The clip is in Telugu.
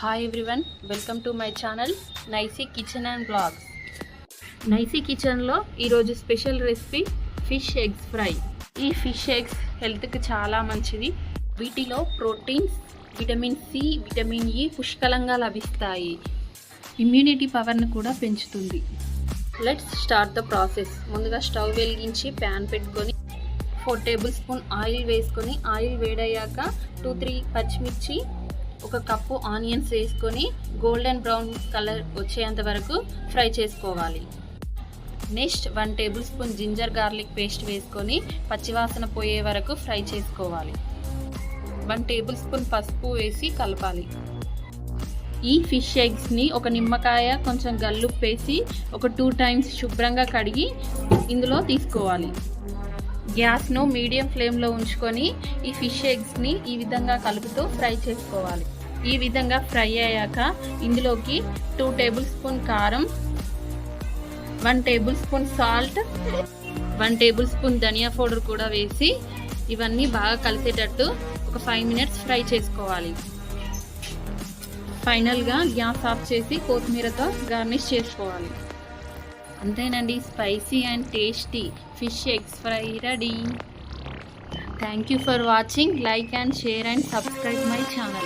Hi everyone welcome to my channel Nicy kitchen and blogs Nicy కిచెన్లో ఈరోజు special recipe fish eggs fry ఈ ఫిష్ ఎగ్స్ హెల్త్కి చాలా మంచిది. వీటిలో proteins vitamin C vitamin E పుష్కలంగా లభిస్తాయి. ఇమ్యూనిటీ పవర్ని కూడా పెంచుతుంది. లెట్స్ స్టార్ట్ ద ప్రాసెస్ ముందుగా స్టవ్ వెలిగించి ప్యాన్ పెట్టుకొని ఫోర్ టేబుల్ స్పూన్ ఆయిల్ వేసుకొని ఆయిల్ వేడయ్యాక టూ త్రీ పచ్చిమిర్చి ఒక కప్పు ఆనియన్స్ వేసుకొని గోల్డెన్ బ్రౌన్ కలర్ వచ్చేంత వరకు ఫ్రై చేసుకోవాలి. Next one tablespoon ginger garlic paste వేసుకొని పచ్చివాసన పోయే వరకు ఫ్రై చేసుకోవాలి. వన్ టేబుల్ స్పూన్ పసుపు వేసి కలపాలి. ఈ ఫిష్ ఎగ్స్ని ఒక నిమ్మకాయ కొంచెం గల్లుప్పేసి ఒక టూ టైమ్స్ శుభ్రంగా కడిగి ఇందులో తీసుకోవాలి. గ్యాస్ను మీడియం ఫ్లేమ్లో ఉంచుకొని ఈ ఫిష్ ఎగ్స్ని ఈ విధంగా కలుపుతూ ఫ్రై చేసుకోవాలి. ఈ విధంగా ఫ్రై అయ్యాక ఇందులోకి టూ టేబుల్ స్పూన్ కారం one tablespoon salt one tablespoon ధనియా పౌడర్ కూడా వేసి ఇవన్నీ బాగా కలిసేటట్టు ఒక ఫైవ్ మినిట్స్ ఫ్రై చేసుకోవాలి. ఫైనల్గా గ్యాస్ ఆఫ్ చేసి కొత్తిమీరతో గార్నిష్ చేసుకోవాలి. అంతేనండి spicy and tasty fish eggs fry ready. Thank you for watching like and share and subscribe my channel